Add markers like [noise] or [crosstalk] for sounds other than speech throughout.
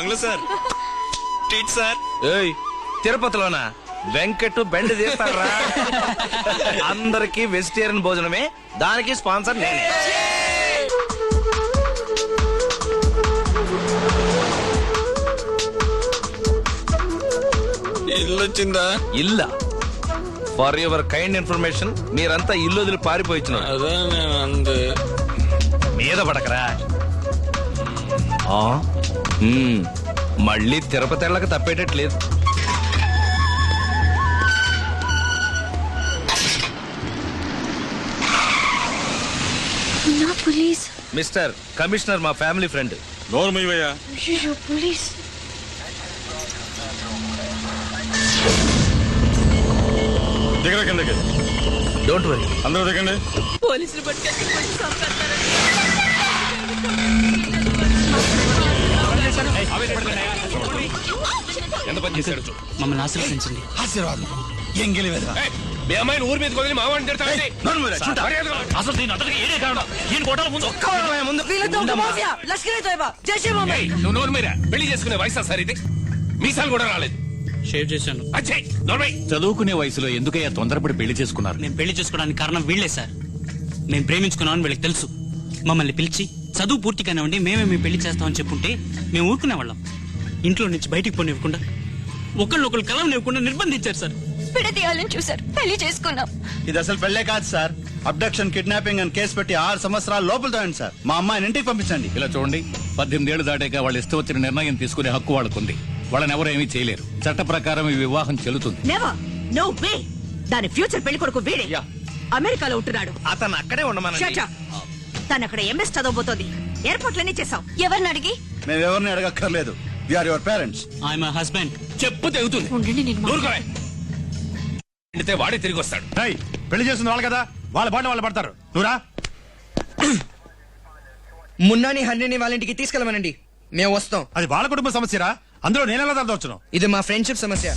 బంగ్లా sir. ఏయ్ తిరుపతిలోనా? Venkat bend తీస్తారా అందరికి వెజిటేరియన్ భోజనమే. దానికి స్పాన్సర్ నేనే. ఇల్లు వచ్చిందా ఇల్ల. ఫర్ యువర్ కైండ్ ఇన్ఫర్మేషన్ మీరంతా ఇల్లు వదిలి పారిపోయిన అదే నేను అంది మీద పడకరా. ఆ? మ్మ్. మళ్ళీ తిరుపతి వెళ్ళక తప్పేటట్లేదు. నా పోలీస్. మిస్టర్ కమిషనర్ మా ఫ్యామిలీ ఫ్రెండ్. నోరు మీవయ్యా అయ్యో పోలీస్. దిగర కిందకి. డోంట్ వరీ అందరూ దిగండి. పోలీసులు పట్టుకెళ్ళి చంపేస్తారని. చేశాడు మమ్మల్ని ఆశీర్వదించండి. ఆశీర్వాదం. ఎంగిలి వెధవ. మీ అమ్మాయిని ఊరి మీద వదిలి మావాడిని. అసలు దీని అంతటికి ఏడే కారణం? ఈయన కొట్టాల ముందు ముందు వీళ్ళతో ఒక మాఫియా లష్కర్ తోయబా. జైషే మహమ్మద్ నువ్వు నోరు మీరా పెళ్ళి చేసుకునే వయసు సార్ ఇది? మీసాలు కూడా రాలేదు. షేవ్ చేశాను. చదువుకునే వయసులో ఎందుకయ్యా తొందరపడి పెళ్ళి చేసుకున్నారు? నేను పెళ్ళి చేసుకోవడానికి కారణం వీళ్ళే సార్. మేము ప్రేమించుకున్నామని వీళ్ళకి తెలుసు. మమ్మల్ని పిలిచి చదువు పూర్తిగానే ఉండి మేమే మేము పెళ్ళి చేస్తామని చెప్పుంటే మేము ఊరుకునే వాళ్ళం. ఇంట్లో నుంచి బయటికి పోనివ్వకుండా ఒకళ్ళు ఒకళ్ళు కలవనివ్వకుండా నిర్బంధించారు సార్. విడదీయాలని చూసారు పెళ్ళి చేసుకున్నాం. ఇది అసలు పెళ్ళే కాదు సార్. అబ్డక్షన్ కిడ్నాపింగ్ అని కేసు పెట్టి ఆరు సంవత్సరాల లోపల తోయండి సార్. మా అమ్మాయిని ఇంటికి పంపించండి. ఇలా చూడండి పద్దెనిమిది ఏళ్ళు దాటాక వాళ్ళు ఇష్టం వచ్చిన నిర్ణయం తీసుకునే హక్కు వాళ్ళకుంది. వాళ్ళని ఎవరు ఏమీ చేయలేరు. చట్ట ప్రకారం ఈ వివాహం చెల్లుతుంది. నెవర్ నో వే దాని ఫ్యూచర్ పెళ్ళి కొడుకు వీడే. యా. అమెరికాలో ఉంటున్నాడు. అతను అక్కడే Shut up. తను అక్కడ ఎంఎస్ చదవబోతోంది. ఎయిర్పోర్ట్లోనే చేసాం ఎవరిని అడిగి? మేము ఎవరిని అడగక్కర్లేదు. Are your parents I my husband చెప్పు తెగుతుంది. ఉండండి నేను మా- వాడే తిరిగి వస్తాడు. పెళ్ళి చేస్తుంది వాళ్ళు కదా వాళ్ళ పాట వాళ్ళు పడతారు. నువ్వురా మున్నాని హన్నిని వాళ్ళ ఇంటికి తీసుకెళ్ళమనండి. మేము వస్తాం. అది వాళ్ళ కుటుంబ సమస్యరా? అందులో నేనెలా దర్దొచ్చును ఇది మా ఫ్రెండ్షిప్ సమస్య.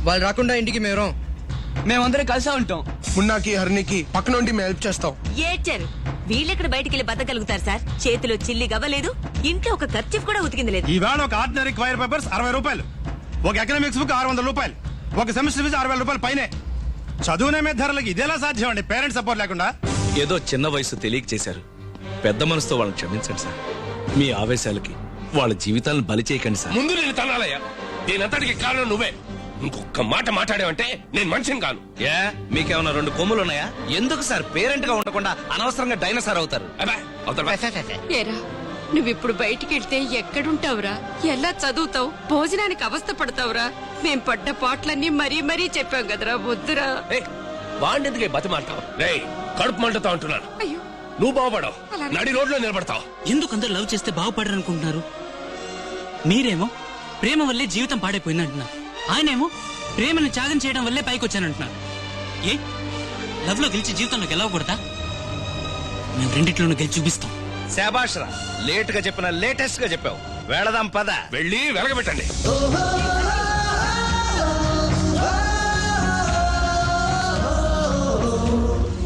వాళ్ళు రాకుండా ఇంటికి మేము రాం. మేమందరం కలిసే ఉంటాం. మున్నాకి హరినికి పక్కన ఉండి మేము హెల్ప్ చేస్తాం. ఏడ్చారు? వీళ్ళెక్కడ బయటికి వెళ్ళి బతకగలుగుతారు సార్? చేతిలో చిల్లి గవ్వలేదు ఇంట్లో ఒక ఖర్చు కూడా ఉతికింది లేదు. ఈవేళ ఒక ఆర్డినరీ క్వైర్ పేపర్స్ అరవై రూపాయలు ఒక ఎకనామిక్స్ బుక్ ఆరు వందల రూపాయలు ఒక సెమిస్టర్ ఫీజు ఆరు వేల రూపాయలు పైనే. చదువునే మీద ధరలకు ఇదేలా సాధ్యం అండి పేరెంట్స్ సపోర్ట్ లేకుండా. ఏదో చిన్న వయసు తెలియక చేశారు. పెద్ద మనసుతో వాళ్ళని క్షమించండి సార్. మీ ఆవేశాలకి వాళ్ళ జీవితాలను బలి చేయకండి సార్. ముందు నేను తనాలయ్యా దీనంతటికి కారణం నువ్వే. ఇంకొక మాట మాట్లాడావంటే నేను మనిషిని కాను. ఏ మీకేమన్నా రెండు కొమ్ములు ఉన్నాయా? ఎందుకు సార్ పేరెంట్గా ఉండకుండా అనవసరంగా డైనోసార్ అవుతారు? అబ్బా, అవతల పో. ఏరా నువ్విప్పుడు బయటికి వెళ్తే ఎక్కడుంటావురా? ఎలా చదువుతావు? భోజనానికి అవస్థ పడతావురా? మేం పడ్డ పాటలన్నీ మరీ మరీ చెప్పాం కదరా వద్దురా. ఏయ్, వాడిని ఎందుకే బతి మాడతావు రే కడుపు మంటతో అంటున్నాను. అయ్యో. నువ్వు బాగుపడవు. నడి రోడ్లో నిలబడతావు. ఎందుకు అందరు లవ్ చేస్తే బాగుపడరు అనుకుంటున్నారు మీరేమో ప్రేమ వల్లే జీవితం పాడైపోయిందంటున్నారు. ఆయనేమో ప్రేమను త్యాగం చేయడం వల్లే పైకి వచ్చానంటున్నారు ఏ? లవ్లో గెలిచి జీవితంలో గెలవకూడదా? మేము రెండిట్లోనూ గెలిచి చూపిస్తాం. శాబాష్ రా లేట్గా చెప్పిన లేటెస్ట్గా చెప్పావు. వెళదాం పద. వెళ్ళి వెలగబెట్టండి.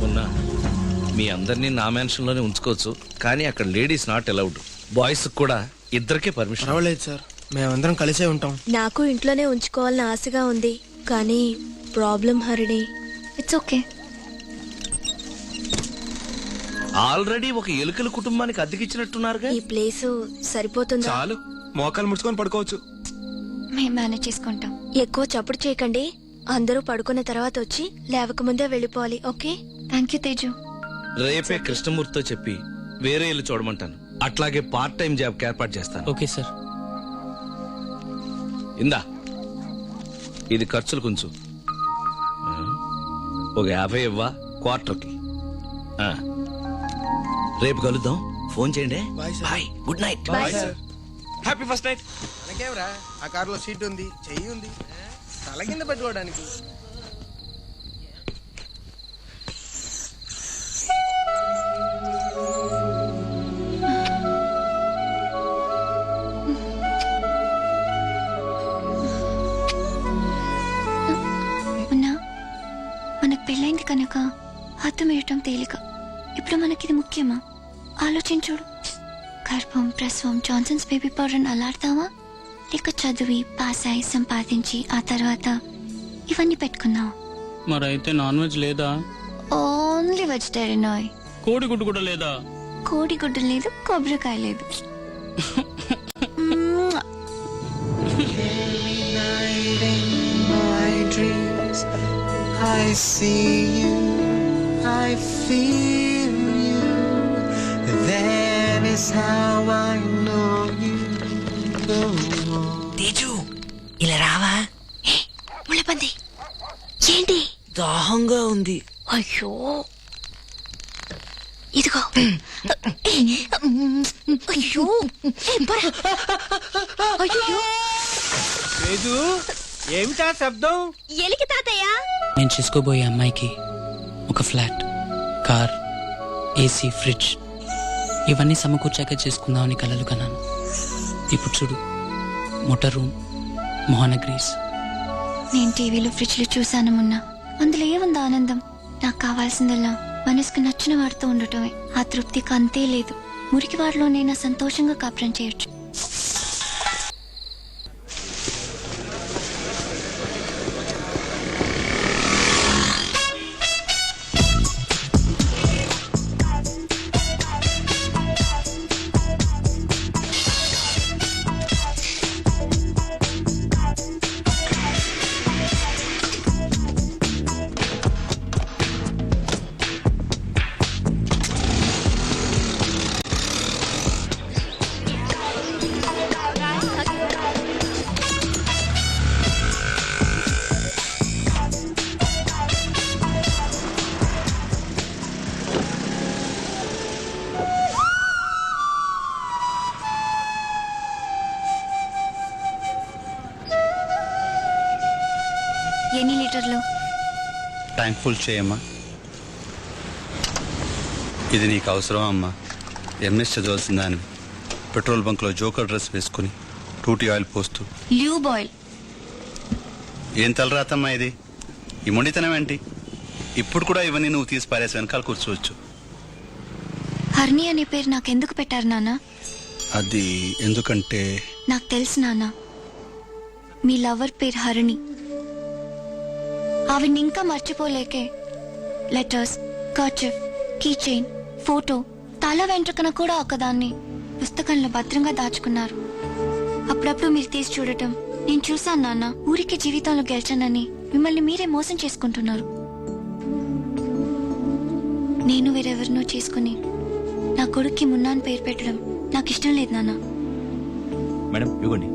ఉన్నా మీ అందరినీ నా మెన్షన్లోనే ఉంచుకోవచ్చు కానీ అక్కడ లేడీస్ నాట్ అలౌడ్. బాయ్స్ కూడా ఇద్దరికే పర్మిషన్. పర్వాలేదు సార్. మేమందరం కలిసే ఉంటాం. నాకు ఇంట్లోనే ఉంచుకోవాలని ఆశగా ఉంది కానీ problem Harini. It's okay already ఒక ఎలుకల కుటుంబానికి అద్దెకిచ్చినట్టున్నారుగా? ఈ ప్లేస్ సరిపోతుందా? చాలు. మోకాలు ముడుచుకొని పడుకోవచ్చు. మేము మేనేజ్ చేసుకుంటాం. ఎక్కువ చప్పుడు చేయకండి. అందరూ పడుకున్న తర్వాత వచ్చి లేవకముందే వెళ్ళిపోవాలి ఓకే? Thank you Teju. రేపే కృష్ణమూర్తితో చెప్పి వేరే ఇల్లు చూడమంటాను. అట్లాగే పార్ట్ టైం జాబ్ ఏర్పాటు చేస్తాను. Okay sir. ఇందా. ఇది ఖర్చులు కొంచెం. ఒక యాభై ఇవ్వా క్వార్టర్కి. ఆ. రేపు కలుద్దాం. ఫోన్ చేయండి. Bye good night. Happy first night. మనకేమరా ఆ కారులో సీట్ ఉంది చెయ్యి ఉంది. తల కింద పెట్టుకోవడానికి. కనుక వేయటం తేలిక. ఇప్పుడు మనకిది ముఖ్యమా? ఆలోచించుడు. గర్భం ప్రసవం జాన్సన్స్ బేబీ పౌడర్ అలాడతావా లేక చదివి పాస్ అయి సంపాదించి ఆ తర్వాత ఇవన్నీ పెట్టుకున్నావు? మరైతే నాన్ వెజ్ లేదా? Only vegetarian. ఆయి కోడి గుడ్డు కూడా లేదా కోడి గుడ్డు లేదు కొబ్బరికాయ లేదు. [laughs] I see you, I feel you. That is how I know you. Teju ఇలా రావా ముళ్ళపంది ఏంటి దాహంగా ఉంది అయ్యో ఇదిగో అయ్యో. అయ్యో తేజు ఏమిటా శబ్దం ఎలికి తాతయ్య నేను చేసుకోబోయే అమ్మాయికి ఒక ఫ్లాట్ కార్ ఏసీ ఫ్రిడ్జ్ ఇవన్నీ సమకూర్చాక చేసుకుందామని కలలు కన్నాను. ఇప్పుడు చూడు మోటార్ రూమ్ మోహనగ్రీస్ నేను టీవీలో ఫ్రిడ్జ్లు చూశాను మొన్న. అందులో ఏముంది ఆనందం? నాకు కావాల్సిందల్లా మనసుకు నచ్చిన వాడితో ఉండటమే. ఆ తృప్తికి అంతే లేదు. మురికి వాడిలోనైనా సంతోషంగా కాపురం చేయొచ్చు. ఎన్ని లీటర్లు? ట్యాంక్ ఫుల్ చేయమ్మా. ఇది నీకు అవసరం అమ్మా. ఎంఎస్ చదవాల్సిన దానివి. పెట్రోల్ బంక్లో జోకర్ డ్రెస్ వేసుకుని టూటీ ఆయిల్ పోస్తూ. ల్యూబ్ ఆయిల్ ఏం తలరాతమ్మా ఇది? ఈ మొండితనం ఏంటి? ఇప్పుడు కూడా ఇవన్నీ నువ్వు తీసి పారేసి వెనకాల కూర్చోవచ్చు. హర్ని అనే పేరు నాకెందుకు పెట్టారు నాన్న? అది ఎందుకంటే నాకు తెలుసు నాన్న. మీ లవర్ పేరు హరిణి ఆవిడ్ని ఇంకా మర్చిపోలేకే. Letters kerchief key chain photo తల వెంట్రుకన కూడా ఒకదాన్ని పుస్తకంలో భద్రంగా దాచుకున్నారు. అప్పుడప్పుడు మీరు తీసి చూడటం. నేను చూశాను నాన్న ఊరికి జీవితంలో గెలిచానని మిమ్మల్ని మీరే మోసం చేసుకుంటున్నారు. నేను వేరెవరినో చేసుకుని నా కొడుక్కి మున్నాను పేరు పెట్టడం నాకు ఇష్టం లేదు నాన్న. మేడం ఇవ్వండి.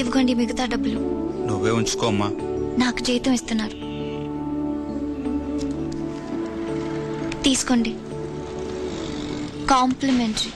ఇవ్వకండి మిగతా డబ్బులు. నువ్వే ఉంచుకో అమ్మా. నాకు జీతం ఇస్తున్నారు. తీసుకోండి. కాంప్లిమెంటరీ.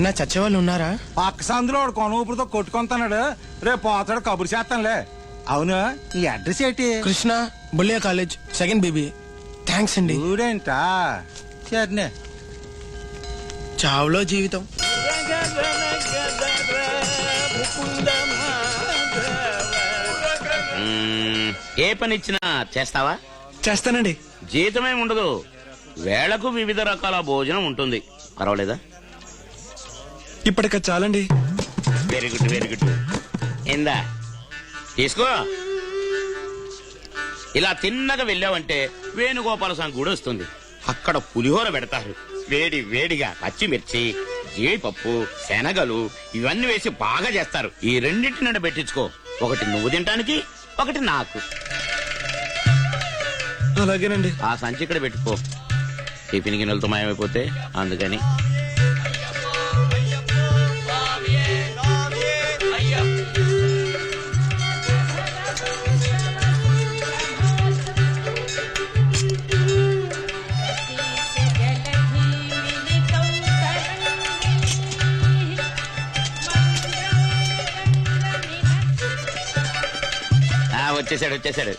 ఇంకా చచ్చేవాళ్ళు ఉన్నారా? పక్క సందులో కొన ఊపిరితో కొట్టుకుంటున్నాడు. రేపు పోతాడు కబురు చేస్తానులే. అవును ఈ అడ్రస్ ఏంటి? కృష్ణ బుల్లియా కాలేజ్ సెకండ్ బీబీ. థ్యాంక్స్ అండి. ఊడేంటా? సరే చావులో జీవితం. ఏ పని ఇచ్చినా చేస్తావా? చేస్తానండి. జీతమేం ఉండదు. వేళకు వివిధ రకాల భోజనం ఉంటుంది. పర్వాలేదా? ఇప్పటిక చాలండి. వెరీ గుడ్ వెరీ గుడ్ ఏందా? తీసుకో. ఇలా తిన్నగా వెళ్ళావంటే వేణుగోపాల స్వామి గుడి వస్తుంది. అక్కడ పులిహోర పెడతారు. వేడి వేడిగా పచ్చిమిర్చి జీడిపప్పు శనగలు ఇవన్నీ వేసి బాగా చేస్తారు. ఈ రెండింటి నుండి పెట్టించుకో. ఒకటి నువ్వు తినటానికి ఒకటి నాకు. అలాగేనండి. ఆ సంచి ఇక్కడ పెట్టుకో. టిఫిన్ గిన్నెలతో మాయమైపోతే అందుకని. వచ్చేసాడు వచ్చేసాడు.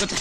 కూర్చో.